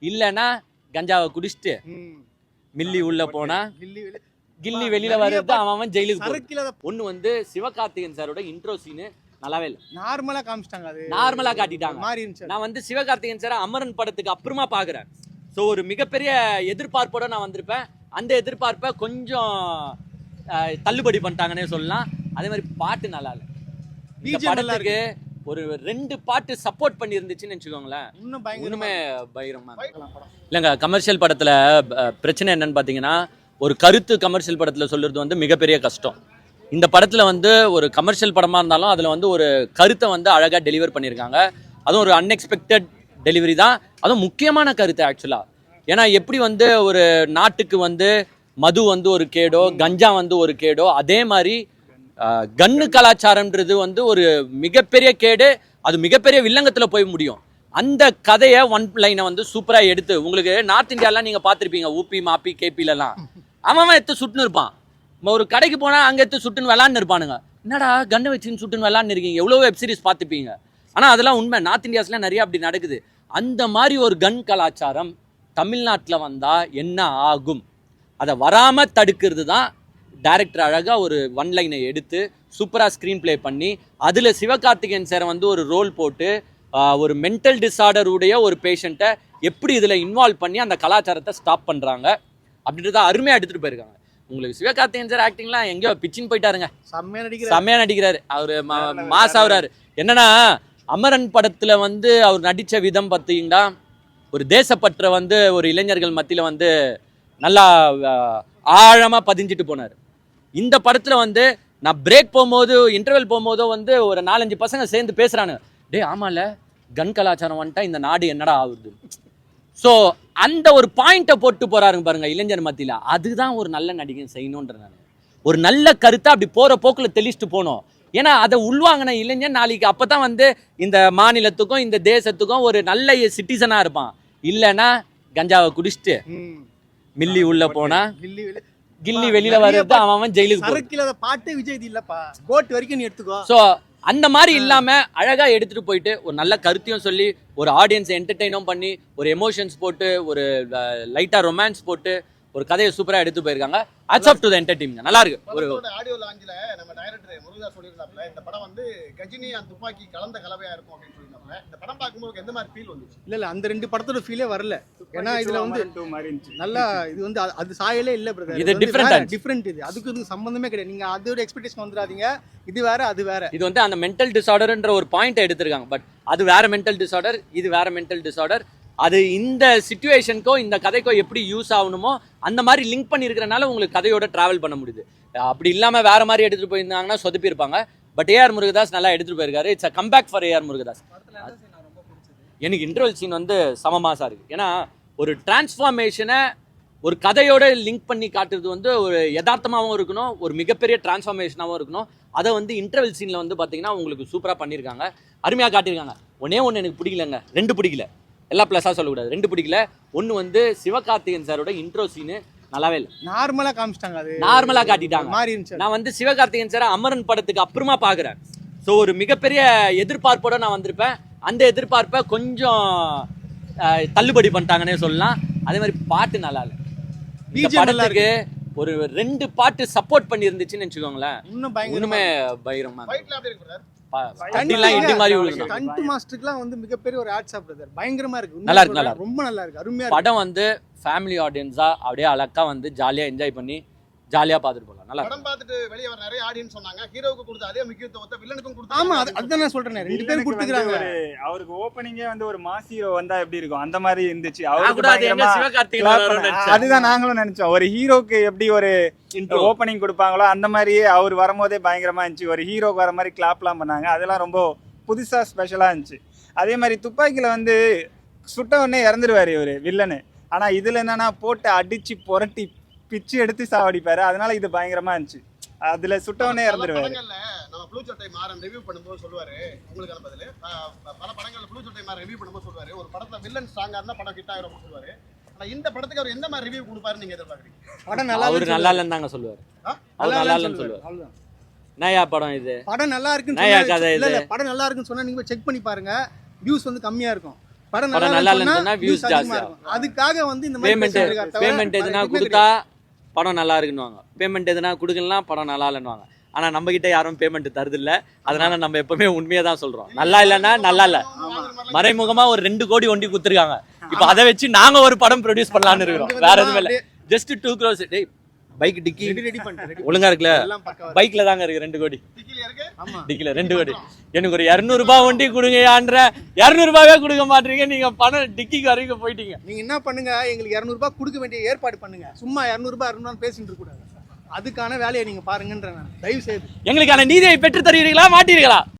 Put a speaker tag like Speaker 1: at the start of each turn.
Speaker 1: இல்லைன்னா கஞ்சாவை குடிச்சிட்டு. மில்லி உள்ள போனா
Speaker 2: கில்லி வெளி-
Speaker 1: கில்லி வெளியில வர்றது அவன் ஜெயிலுக்கு ஒண்ணு வந்து சிவகார்த்திகேயன் சாரோட இன்ட்ரோ சீனு நல்லாவே இல்லை.
Speaker 2: நார்மலா காமிச்சிட்டாங்க அது.
Speaker 1: நார்மலா காட்டிட்டாங்க.
Speaker 2: மாறி இருந்துச்சு.
Speaker 1: நான் வந்து சிவகார்த்திகேயன் சார் அமரன் படத்துக்கு அப்புறமா பாக்குறேன். ஸோ ஒரு மிகப்பெரிய எதிர்பார்ப்போட நான் வந்திருப்பேன். அந்த எதிர்பார்ப்பை கொஞ்சம் தள்ளுபடி பண்ணிட்டாங்கன்னே சொல்லலாம். அதே மாதிரி பாட்டு நல்லா இல்லை படத்துக்கு ஒரு ரெண்டு பாட்டு சப்போர்ட் பண்ணி இருந்துச்சுன்னு வச்சுக்கோங்களேன்.
Speaker 2: இன்னும் பயங்கரமா.
Speaker 1: இல்லைங்க கமர்ஷியல் படத்துல பிரச்சனை என்னன்னு பார்த்தீங்கன்னா ஒரு கருத்து கமர்ஷியல் படத்துல சொல்றது வந்து மிகப்பெரிய கஷ்டம். இந்த படத்துல வந்து ஒரு கமர்ஷியல் படமா இருந்தாலும் அதுல வந்து ஒரு கருத்தை வந்து அழகா டெலிவர் பண்ணியிருக்காங்க. அதுவும் ஒரு அன்எக்ஸ்பெக்டட் டெலிவரி தான். அதுவும் முக்கியமான கருத்து ஆக்சுவலா ஏன்னா எப்படி வந்து ஒரு நாட்டுக்கு வந்து மது வந்து ஒரு கேடோ கஞ்சா வந்து ஒரு கேடோ அதே மாதிரி கன்னு கலாச்சாரம்ன்றது வந்து ஒரு மிகப்பெரிய கேடு அது மிகப்பெரிய வில்லங்கத்தில் போய் முடியும். அந்த கதையை ஒன் லைனை வந்து சூப்பராக எடுத்து உங்களுக்கு நார்த் இந்தியாலாம் நீங்கள் பார்த்துருப்பீங்க ஊபி மாப்பி கேபிலலாம். அவன் அவன் எடுத்து சுட்டுன்னு இருப்பான். நம்ம ஒரு கடைக்கு போனால் அங்கே எடுத்து சுட்டுன்னு விளாண்டு இருப்பானுங்க. என்னடா கண்ணை வச்சுன்னு சுட்டுன்னு விளாண்டு இருக்கீங்க? எவ்வளோ வெப் சீரிஸ் பார்த்துப்பீங்க ஆனால் அதெல்லாம் உண்மை. நார்த் இந்தியாஸ்லாம் நிறைய அப்படி நடக்குது. அந்த மாதிரி ஒரு கன் கலாச்சாரம் தமிழ்நாட்டில் வந்தால் என்ன ஆகும்? அதை வராமல் தடுக்கிறது தான் டைரக்டர் அழகா ஒரு ஒன் லைனை எடுத்து சூப்பரா ஸ்க்ரீன் ப்ளே பண்ணி அதுல சிவகார்த்திகேயன் சார் வந்து ஒரு ரோல் போட்டு ஒரு மென்டல் டிஸார்டர் உடைய ஒரு பேஷண்ட்டை எப்படி இதுல இன்வால்வ் பண்ணி அந்த கலாச்சாரத்தை ஸ்டாப் பண்றாங்க அப்படின்றத அருமையா எடுத்துட்டு போயிருக்காங்க. உங்களுக்கு சிவகார்த்திகேயன் சார் ஆக்டிங்லாம் எங்கேயோ பிச்சின்னு போயிட்டாருங்க.
Speaker 2: செம்மையா நடிக்கிற
Speaker 1: செம்மையா நடிக்கிறாரு. அவரு மாஸ் ஆகுறாரு. என்னன்னா அமரன் படத்துல வந்து அவர் நடிச்ச விதம் பார்த்தீங்கன்னா ஒரு தேசப்பற்ற வந்து ஒரு இளைஞர்கள் மத்தியில வந்து நல்லா அஹ், ஆழமா பதிஞ்சிட்டு போனார். இந்த படத்துல வந்து நான் பிரேக் போகும்போது இன்டர்வெல் போகும்போதோ வந்து ஒரு நாலஞ்சு பசங்க சேர்ந்து பேசுறானுங்க டேய் ஆமால கன் கலாச்சாரம் வந்துட்டா இந்த நாடு என்னடா ஆகுது ஸோ அந்த ஒரு பாயிண்ட்டை போட்டு போறாருங்க பாருங்க இளைஞர் மத்தியில. அதுதான் ஒரு நல்ல நடிகன் செய்யணுன்ற நான். ஒரு நல்ல கருத்தை அப்படி போற போக்குல தெளிச்சுட்டு போகணும் ஏன்னா அதை உள்வாங்கின இளைஞன் நாளைக்கு அப்பதான் வந்து இந்த மாநிலத்துக்கும் இந்த தேசத்துக்கும் ஒரு நல்ல சிட்டிசனா இருப்பான். இல்லைன்னா கஞ்சாவை குடிச்சிட்டு. மில்லி உள்ள போனா
Speaker 2: கில்லி
Speaker 1: வெளியில வர்றது அவன் அவன் ஜெயிலுக்கு போறது.
Speaker 2: சரக்குல அதை பாட்டே விஜய் இல்லப்பா. கோட் வரைக்கும் நீ எடுத்துக்கோ.
Speaker 1: ஸோ அந்த மாதிரி இல்லாம அழகா எடுத்துட்டு போயிட்டு ஒரு நல்ல கருத்தையும் சொல்லி ஒரு ஆடியன்ஸ் என்டர்டெயினும் பண்ணி ஒரு எமோஷன்ஸ் போட்டு ஒரு லைட்டா ரொமான்ஸ் போட்டு ஒரு கதையை சூப்பரா எடுத்து போயிருக்காங்க. Hats off to the entertainment நல்லா இருக்கு. ஒரு
Speaker 3: ஆடியோ லாஞ்சில நம்ம டைரக்டர் முருகா சொல்லியிருந்தாப்ல இந்த படம் வந்து கஜினி அந்த துப்பாக்கி கலந்த கலவையா இருக்கும் அப்படின்னு சொல்லியிருந்தாப்ல இந்த படம் பார்க்கும்போது எந்த மாதிரி ஃபீல் வந்துச்சு?
Speaker 2: இல்ல இல்ல அந்த ரெண்டு படத்தோட ஃபீலே வரல. ஏன்னா இதுல வந்து
Speaker 4: டூ மாதிரி இருந்துச்சு.
Speaker 2: நல்லா இது வந்து அது- சாயலே இல்ல பிரதர்
Speaker 1: இது இருந்துச்சு.
Speaker 2: டிஃப்ரெண்ட் இது. அதுக்கு இதுக்கு சம்பந்தமே கிடையாது. நீங்க அதோட எக்ஸ்பெக்டேஷன் வந்துடாதீங்க. இது வேற அது வேற.
Speaker 1: இது வந்து அந்த மென்டல் டிசார்டர்ன்ற ஒரு பாயிண்ட் எடுத்திருக்காங்க. பட் அது வேற மென்டல் டிசார்டர் இது வேற மென்டல் டிசார்டர் அது இந்த சுச்சுவேஷனுக்கோ இந்த கதைக்கோ எப்படி யூஸ் ஆகணுமோ அந்த மாதிரி லிங்க் பண்ணியிருக்கிறனால உங்களுக்கு கதையோட டிராவல் பண்ண முடியுது. அப்படி இல்லாம வேற மாதிரி எடுத்துட்டு போயிருந்தாங்கன்னா சொதப்பி இருப்பாங்க பட் ஏஆர் முருகதாஸ் நல்லா எடுத்துட்டு போயிருக்காரு. It's a comeback for A R Murugadoss. எனக்கு இன்டர்வல் சீன் வந்து சமமாசா இருக்கு. ஏன்னா ஒரு டிரான்ஸ்ஃபார்மேஷனை ஒரு கதையோட லிங்க் பண்ணி காட்டுறது வந்து ஒரு யதார்த்தமாகவும் இருக்கணும் ஒரு மிகப்பெரிய டிரான்ஸ்ஃபார்மேஷனாகவும் இருக்கணும். அதை வந்து இன்டர்வல் சீனில் வந்து பார்த்தீங்கன்னா உங்களுக்கு சூப்பராக பண்ணியிருக்காங்க அருமையாக காட்டியிருக்காங்க. ஒன்னே ஒன்று எனக்கு பிடிக்கலங்க. ரெண்டு பிடிக்கல. எல்லா ப்ளஸ்ஸாக சொல்லக்கூடாது. ரெண்டு பிடிக்கல. ஒன்று வந்து சிவகார்த்திகேயன் சாரோட இன்ட்ரோ சீனு நல்லாவே இல்லை.
Speaker 2: நார்மலா காமிச்சிட்டாங்க அது.
Speaker 1: நார்மலா காட்டிட்டாங்க.
Speaker 2: மாறி இருந்துச்சு.
Speaker 1: நான் வந்து சிவகார்த்திகேயன் சார் அமரன் படத்துக்கு அப்புறமா பார்க்குறேன் ஸோ ஒரு மிகப்பெரிய எதிர்பார்ப்போட நான் வந்திருப்பேன். அந்த எதிர்பார்ப்பை கொஞ்சம் தள்ளுபடி பண்ணிட்டாங்கன்னே சொல்லலாம். அதே மாதிரி பாட்டு நல்லா இல்லை படத்துக்கு ஒரு ரெண்டு பாட்டு சப்போர்ட் பண்ணி இருந்துச்சுன்னு வச்சுக்கோங்களேன்.
Speaker 2: இன்னும் மாஸ்டருக்குலாம் வந்து மிகப்பெரிய ஒரு ஆட்ஸ் பிரதர் பயங்கரமா இருக்கு.
Speaker 1: நல்லா இருக்கு. நல்லா
Speaker 2: ரொம்ப நல்லா இருக்கு. அருமையா
Speaker 1: படம் வந்து ஃபேமிலி ஆடியன்ஸா அப்படியே அழகா வந்து ஜாலியா என்ஜாய் பண்ணி ஜாலியா பார்த்துட்டு போகலாம் நல்லா.
Speaker 3: படம் பார்த்துட்டு வெளியே வர நிறைய ஆடியன்ஸ் சொன்னாங்க. ஹீரோவுக்கு கொடுத்த அதே முக்கியத்துவத்தை வில்லனுக்கும் கொடுத்து
Speaker 2: ஆமா அது அதுதான் நான் சொல்றேன். ரெண்டு பேரும் கொடுத்துக்கிறாங்க.
Speaker 4: அவருக்கு ஓப்பனிங்கே வந்து ஒரு மாஸ் ஹீரோ வந்தா எப்படி இருக்கும்? அந்த மாதிரி இருந்துச்சு. அவருக்கு
Speaker 1: கூட அது
Speaker 4: பயங்கரமா
Speaker 1: சிவகார்த்திகேயன்.
Speaker 4: அதுதான் நாங்களும் நினைச்சோம். ஒரு ஹீரோக்கு எப்படி ஒரு. ஓப்பனிங் கொடுப்பாங்களோ அந்த மாதிரியே அவர் வரும்போதே பயங்கரமா இருந்துச்சு. ஒரு ஹீரோக்கு வர மாதிரி கிளாப்லாம் பண்ணாங்க. அதெல்லாம் ரொம்ப புதுசா ஸ்பெஷலா இருந்துச்சு. அதே மாதிரி துப்பாக்கியில வந்து சுட்ட உடனே இறந்துருவாரு இவரு வில்லனு. ஆனா இதுல என்னன்னா போட்டு அடிச்சு புரட்டி பிச்சு எடுத்து சாவடிப்பாரு. அதனால இது பயங்கரமா இருந்துச்சு. அதுல சுட்ட உடனே
Speaker 3: பல
Speaker 4: இறந்துருவாரு.
Speaker 3: நம்ம ப்ளூ சட்டை மாறன் ரிவ்யூ பண்ணும்போது சொல்லுவாரு. உங்களுக்கு அந்த பதில்? பல படங்கள்ல ப்ளூ சட்டை மாறன் ரிவ்யூ பண்ணும்போது சொல்லுவாரு. ஒரு படத்துல வில்லன் ஸ்ட்ராங்கா இருந்தா படம் ஹிட் ஆயிரும் சொல்லுவாரு. ஆனா இந்த படத்துக்கு அவர் எந்த மாதிரி ரிவ்யூ கொடுப்பாருன்னு நீங்க எதிர்பார்க்கறீங்க?
Speaker 2: படம் நல்லா
Speaker 1: அவரு
Speaker 2: இல்லைன்னு
Speaker 1: நல்லா
Speaker 2: சொல்லுவாரு.
Speaker 1: இல்லைன்னு தாங்க சொல்லுவார்
Speaker 3: ஆ?
Speaker 1: அவர் நல்லா
Speaker 2: இல்லைன்னு
Speaker 1: இல்லைன்னு சொல்லுவார்.
Speaker 2: அவ்வளவுதான்.
Speaker 1: நயா படம் இது?
Speaker 2: படம் நல்லா இருக்குன்னு. படம் நல்லா இருக்குன்னு சொன்னா நீங்க செக் பண்ணி பாருங்க. வியூஸ் வந்து கம்மியா இருக்கும். படம் நல்லா இல்லைன்னு
Speaker 1: சொன்னா ஜாஸ்தியா
Speaker 2: அதுக்காக வந்து இந்த மாதிரி
Speaker 1: பேமெண்ட்
Speaker 2: பேசுறாங்க தவிர
Speaker 1: பேமெண்ட்
Speaker 2: வேற
Speaker 1: எதுனா
Speaker 2: எதுவுமே
Speaker 1: கொடுத்தா படம் நல்லா இருக்குன்னுவாங்க. பேமெண்ட் எதுனா கொடுக்கலாம் படம் நல்லா இல்லைன்னுவாங்க. ஆனா நம்ம கிட்ட யாரும் பேமெண்ட் தருது இல்ல அதனால நம்ம எப்பவுமே உண்மையை தான் சொல்றோம். நல்லா இல்லைன்னா நல்லா இல்ல. மறைமுகமா ஒரு ரெண்டு கோடி ஒண்டி குத்துருக்காங்க இப்போ அதை வச்சு நாங்க ஒரு படம் ப்ரொடியூஸ் பண்ணலாம்னு இருக்கிறோம். வேற எதுவும் இல்ல. ஜஸ்ட் டூ க்ரோஸ் டேய் பைக் டிக்கி.
Speaker 2: ரெடி
Speaker 1: ஒழுங்கா இருக்குல்ல. பைக்ல தாங்க இருக்கு ரெண்டு கோடி. டிக்கில ரெண்டு கோடி. எனக்கு ஒரு இரநூறு ரூபாய் வண்டி கொடுங்கயான்ற இரநூறு ரூபாவே கொடுக்க மாட்டீங்க. நீங்க பணம் டிக்கிக்கு வரைக்கும் போயிட்டீங்க.
Speaker 2: நீங்க என்ன பண்ணுங்க? எங்களுக்கு இரநூறுபா கொடுக்க வேண்டிய ஏற்பாடு பண்ணுங்க. சும்மா இரநூறுபா இரநூறுபா பேசிட்டு இருக்க கூடாது அதுக்கான வேலையை நீங்க பாருங்கன்ற நான். தயவு செய்து
Speaker 1: எங்களுக்கான நீதியை பெற்று தருவீர்களா மாட்டீர்களா?